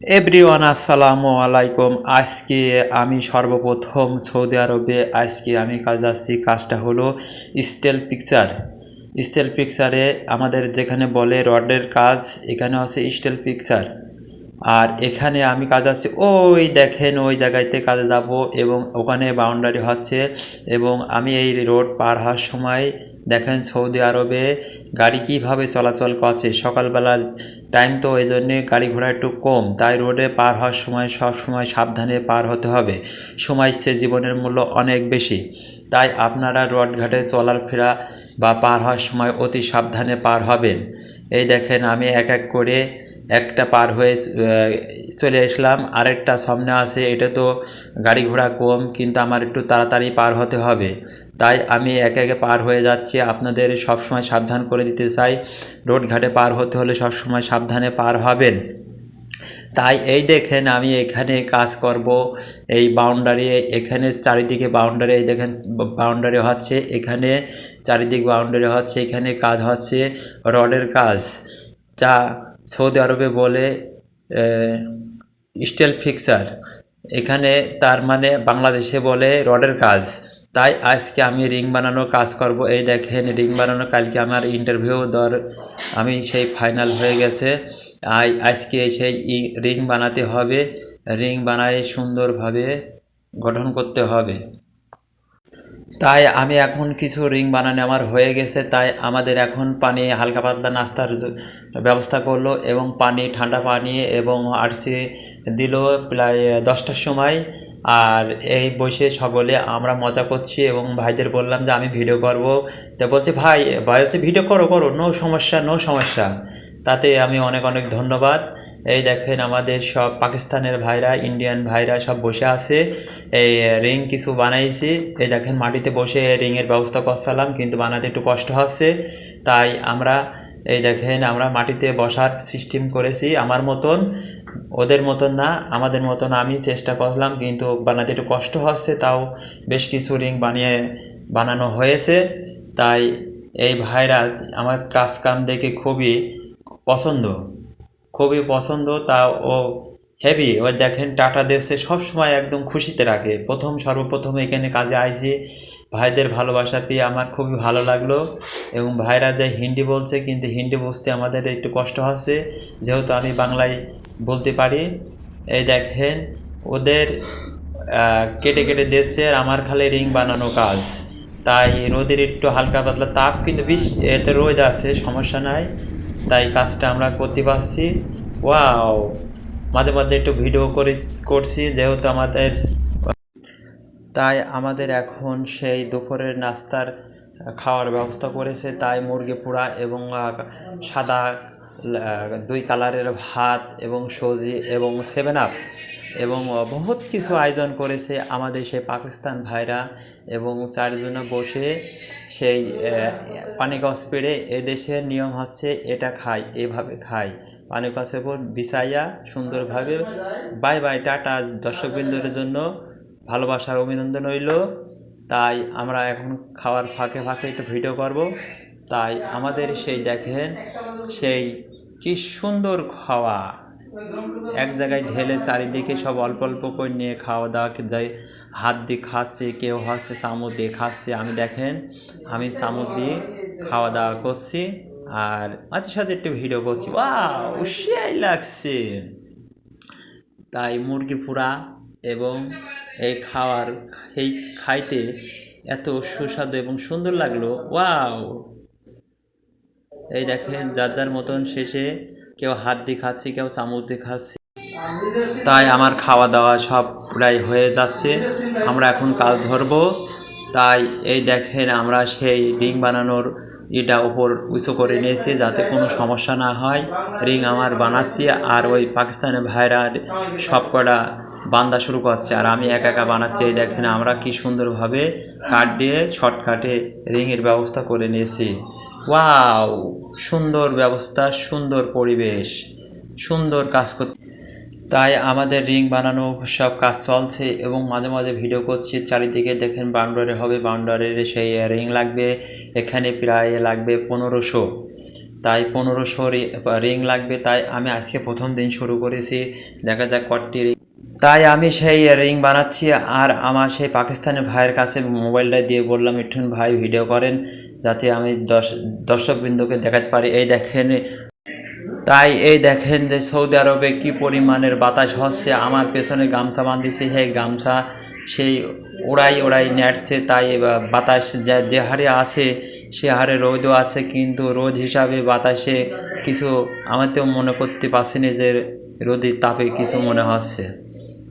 Everyone আসসালামু আলাইকুম আজকে আমি সর্বপ্রথম সৌদি আরবে, আজকে আমি কাজ যাচ্ছি কাজটা হলো স্টেল পিকচার। স্টেল পিকচারে আমাদের যেখানে বলে রডের কাজ, এখানে হচ্ছে স্টেল পিকচার। আর এখানে আমি কাজ আছি ওই দেখেন, ওই জায়গাতে কাজে যাব এবং ওখানে বাউন্ডারি হচ্ছে এবং আমি এই রোড পার হওয়ার সময় দেখেন সৌদি আরবে গাড়ি কীভাবে চলাচল করছে? সকালবেলা টাইম তো এই জন্যে গাড়ি ঘোড়া একটু কম, তাই রোডে পার হওয়ার সময় সব সময় সাবধানে পার হতে হবে। সময় সে জীবনের মূল্য অনেক বেশি। তাই আপনারা রোড ঘাটে চলার ফেরা বা পার হওয়ার সময় অতি সাবধানে পার হবেন। এই দেখেন আমি এক এক করে একটা পার হয়ে চলে আসলাম। আরেকটা সামনে আছে, এটা তো গাড়ি ঘোড়া কম, কিন্তু আমার একটু তাড়াতাড়ি পার হতে হবে। তাই আমি একে একে পার হয়ে যাচ্ছি। আপনাদের সবসময় সাবধান করে দিতে চাই। রোড ঘাটে পার হতে হলে সবসময় সাবধানে পার হবেন। তাই এই দেখেন আমি এখানে কাজ করব। এই বাউন্ডারি এখানে চারিদিকে বাউন্ডারি এই দেখেন বাউন্ডারি হচ্ছে এখানে, চারিদিক বাউন্ডারি হচ্ছে এখানে, কাজ হচ্ছে রডের কাজ। যা সৌদি আরবে বলে স্টিল ফিক্সার এখানে তার মানে বাংলাদেশে বলে রডের কাজ। তাই আজকে আমি রিং বানানোর কাজ করব। এই দেখেন, রিং বানানো, কালকে আমার ইন্টারভিউ দর, আমি সেই ফাইনাল হয়ে গেছে। আই, আজকে সেই রিং বানাতে হবে। রিং বানায় সুন্দরভাবে গঠন করতে হবে। তাই আমি এখন কিছু রিং বানানো আমার হয়ে গেছে, তাই আমাদের এখন পানি হালকা পাতলা নাস্তার ব্যবস্থা করল এবং পানি ঠান্ডা পানি এবং আরসি দিল প্রায় দশটার সময়। আর এই বসে সকলে আমরা মজা করছি এবং ভাইদের বললাম যে আমি ভিডিও করব। তো বলছে, ভাই ভাই হচ্ছে ভিডিও করো করো নো সমস্যা নো সমস্যা। তাতে আমি অনেক অনেক ধন্যবাদ। এই দেখেন আমাদের সব পাকিস্তানের ভাইরা ইন্ডিয়ান ভাইরা সব বসে আছে। এই রিং কিছু বানাইছি। এই দেখেন মাটিতে বসে রিংয়ের ব্যবস্থা করছিলাম, কিন্তু বানাতে একটু কষ্ট হচ্ছে। তাই আমরা, এই দেখেন আমরা মাটিতে বসার সিস্টেম করেছি আমার মতন। ওদের মতন না, আমাদের মতন আমি চেষ্টা করলাম, কিন্তু বানাতে একটু কষ্ট হচ্ছে। তাও বেশ কিছু রিং বানিয়ে বানানো হয়েছে। তাই এই ভাইরা আমার কাজ কাম দেখে খুবই পছন্দ, খুবই পছন্দ, তা ও হেভি। ও দেখেন, টাটা দেশে সবসময় একদম খুশিতে রাখে। প্রথম, সর্বপ্রথম এখানে কাজে আইছি। ভাইদের ভালোবাসা পেয়ে আমার খুবই ভালো লাগল। এবং ভাইরা যে হিন্দি বলছে, কিন্তু হিন্দি বুঝতে আমাদের একটু কষ্ট হচ্ছে। যেহেতু আমি বাংলায় বলতে পারি। এই দেখেন, ওদের কেটে কেটে দিচ্ছে আর আমার খালি রিং বানানো কাজ। তাই রোদের একটু হালকা পাতলা তাপ, কিন্তু বেশ, এতে রোদ আছে, সমস্যা নাই। তাই কাজটা আমরা করতে পারছি। ওয়াও! মাঝে মাঝে একটু ভিডিও করে করছি যেহেতু আমাদের, তাই আমাদের এখন সেই দুপুরের নাস্তার খাওয়ার ব্যবস্থা করেছে। তাই মুরগি পোড়া এবং সাদা দুই কালারের ভাত এবং সবজি এবং সেভেন আপ এবং বহুত কিছু আয়োজন করেছে আমাদের সেই পাকিস্তান ভাইরা এবং চারজনে বসে সেই পানি গাছ পেড়ে এদেশের নিয়ম হচ্ছে এটা খাই, এভাবে খাই। পানি গাছের উপর বিছাইয়া সুন্দরভাবে বাই বাই, টাটা। দর্শকবৃন্দদের জন্য ভালোবাসার অভিনন্দন রইল। তাই আমরা এখন খাওয়ার ফাঁকে ফাঁকে একটু ভিডিও করব। তাই আমাদের সেই দেখেন, সেই কি সুন্দর খাওয়া। এক জায়গায় ঢেলে চারিদিকে সব অল্প অল্প করে নিয়ে খাওয়া দাওয়া যায়। হাত দিয়ে খাচ্ছে, কেউ হচ্ছে চামচ দিয়ে খাচ্ছে। আমি দেখেন, আমি চামচ দিয়ে খাওয়া দাওয়া করছি আর মাঝে সাথে একটু ভিডিও করছি। বা সেই লাগছে। তাই মুরগি পোড়া এবং এই খাওয়ার এই খাইতে এত সুস্বাদু এবং সুন্দর লাগল। ওয়াও এই দেখেন, যার যার মতন শেষে কেউ হাত দিয়ে খাচ্ছে কেউ চামচ দিয়ে খাচ্ছে তাই আমার খাওয়া দাওয়া সব প্রায় হয়ে যাচ্ছে। আমরা এখন কাজ ধরবো। তাই এই দেখেন আমরা সেই রিং বানানোর এটা উপর উঁচু করে নিয়েছি যাতে কোনো সমস্যা না হয়। রিং আমার বানাচ্ছি আর ওই পাকিস্তানের ভাইরা সব কটা বান্দা শুরু করছে আর আমি একা একা বানাচ্ছি। এই দেখেন আমরা কি সুন্দরভাবে কাঠ দিয়ে শর্টকাটে রিংয়ের ব্যবস্থা করে নিয়েছি। ওয়াও সুন্দর ব্যবস্থা, সুন্দর পরিবেশ, সুন্দর কাজ করতে তাই আমাদের রিং বানানো সব কাজ চলছে এবং মাঝে মাঝে ভিডিও করছি। চারিদিকে দেখেন বাউন্ডারি হবে, বাউন্ডারির সেই রিং লাগবে, এখানে প্রায় লাগবে পনেরোশো। তাই পনেরোশো রিং লাগবে, তাই আমি আজকে প্রথম দিন শুরু করেছি। দেখা যাক কটি রিং তাই আমি সেই রিং বানাচ্ছি আর আমার সেই পাকিস্তানি ভাইয়ের কাছে মোবাইলটা দিয়ে বললাম একটু ভাই ভিডিও করেন। যাতে আমি দর্শকবৃন্দকে দেখাতে পারি। এই দেখেন, তাই এই দেখেন যে সৌদি আরবে কি পরিমাণের বাতাস হচ্ছে। আমার পেছনে গামছা বাঁধিছে, সেই গামছা সেই ওড়াই ওড়াই নেটছে তাই বাতাস যে যে হারে আছে, সে হারে রোদও আছে। কিন্তু রোদ হিসাবে বাতাসে কিছু আমার তো মনে করতে পারছি না যে রোদের তাপে কিছু মনে হচ্ছে।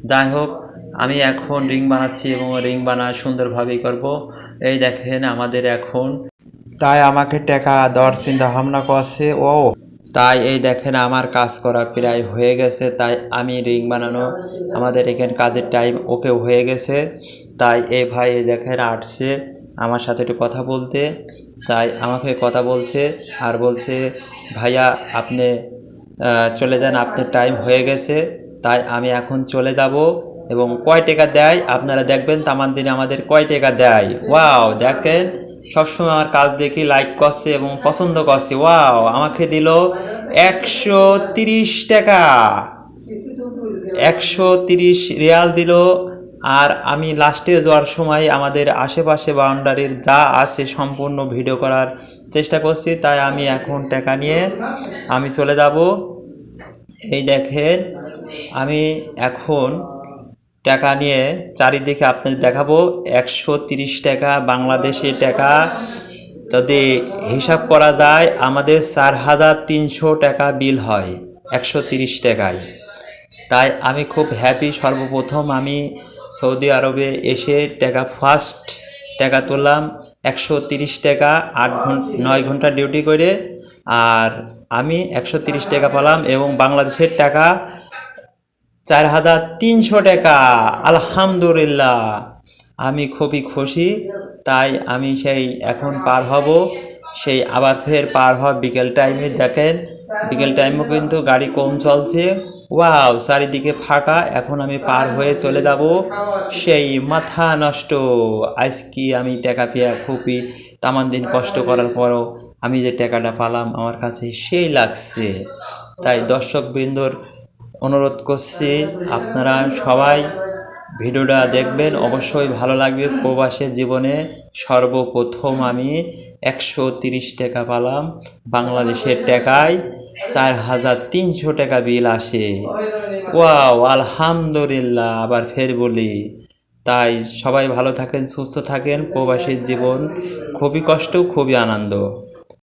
যাই হোক, আমি এখন রিং বানাচ্ছি এবং রিং বানা সুন্দরভাবেই করব। এই দেখেন আমাদের এখন তাই আমাকে টাকা দেওয়ার চিন্তা ভাবনা করছে, ও। তাই এই দেখেন আমার কাজ করা প্রায় হয়ে গেছে, তাই আমি রিং বানানো আমাদের এখানে কাজের টাইম ওকে হয়ে গেছে। তাই এই ভাই এই দেখেন আসছে আমার সাথে একটু কথা বলতে। তাই আমাকে কথা বলছে আর বলছে, ভাইয়া আপনি চলে যান, আপনার টাইম হয়ে গেছে। তাই আমি এখন চলে যাব এবং কয় টাকা দেয়? আপনারা দেখবেন তামান দিনে আমাদের কয় টাকা দেয়? ওয়াও দেখেন। সবসময় আমার কাজ দেখি লাইক করছে এবং পছন্দ করছে। ওয়াও আমাকে দিল একশো তিরিশ টাকা। একশো তিরিশ রিয়াল দিল। আর আমি লাস্টে যাওয়ার সময় আমাদের আশেপাশে বাউন্ডারির যা আছে সম্পূর্ণ ভিডিও করার চেষ্টা করছি, তাই আমি এখন টাকা নিয়ে আমি চলে যাব। এই দেখেন, আমি এখন টাকা নিয়ে চারিদিকে আপনাদের দেখাবো। একশো টাকা বাংলাদেশি টাকা। যদি হিসাব করা যায়, আমাদের চার হাজার তিনশো টাকা বিল হয়, একশো তিরিশ টাকায়। তাই আমি খুব হ্যাপি সর্বপ্রথম আমি সৌদি আরবে এসে টাকা ফার্স্ট টাকা তুললাম, একশো তিরিশ টাকা, আট ঘণ্টা নয় ঘণ্টা ডিউটি করে, আর আমি একশো তিরিশ টাকা পেলাম এবং বাংলাদেশের টাকা চার হাজার তিনশো টাকা। আলহামদুলিল্লাহ। আমি খুবই খুশি, তাই আমি সেই এখন পার হব। সেই আবার ফের পার হওয়া বিকেল টাইমে দেখেন, বিকেল টাইমেও কিন্তু গাড়ি কম চলছে। ওয়াও চারিদিকে ফাঁকা, এখন আমি পার হয়ে চলে যাব। সেই মাথা নষ্ট। আজকে আমি টাকা পেয়ে খুবই তামান দিন কষ্ট করার পরও আমি যে টাকাটা পালাম, আমার কাছে সেই লাগছে। তাই দর্শকবৃন্দর অনুরোধ করছি আপনারা সবাই ভিডিওটা দেখবেন। অবশ্যই ভালো লাগবে প্রবাসের জীবনে। সর্বপ্রথম আমি একশো তিরিশ টাকা পালাম বাংলাদেশের টাকায়। চার হাজার তিনশো টাকা বিল আসে। ওয়াও, আলহামদুলিল্লাহ, আবার ফের বলি। তাই সবাই ভালো থাকেন, সুস্থ থাকেন। প্রবাসীর জীবন খুবই কষ্ট, খুবই আনন্দ।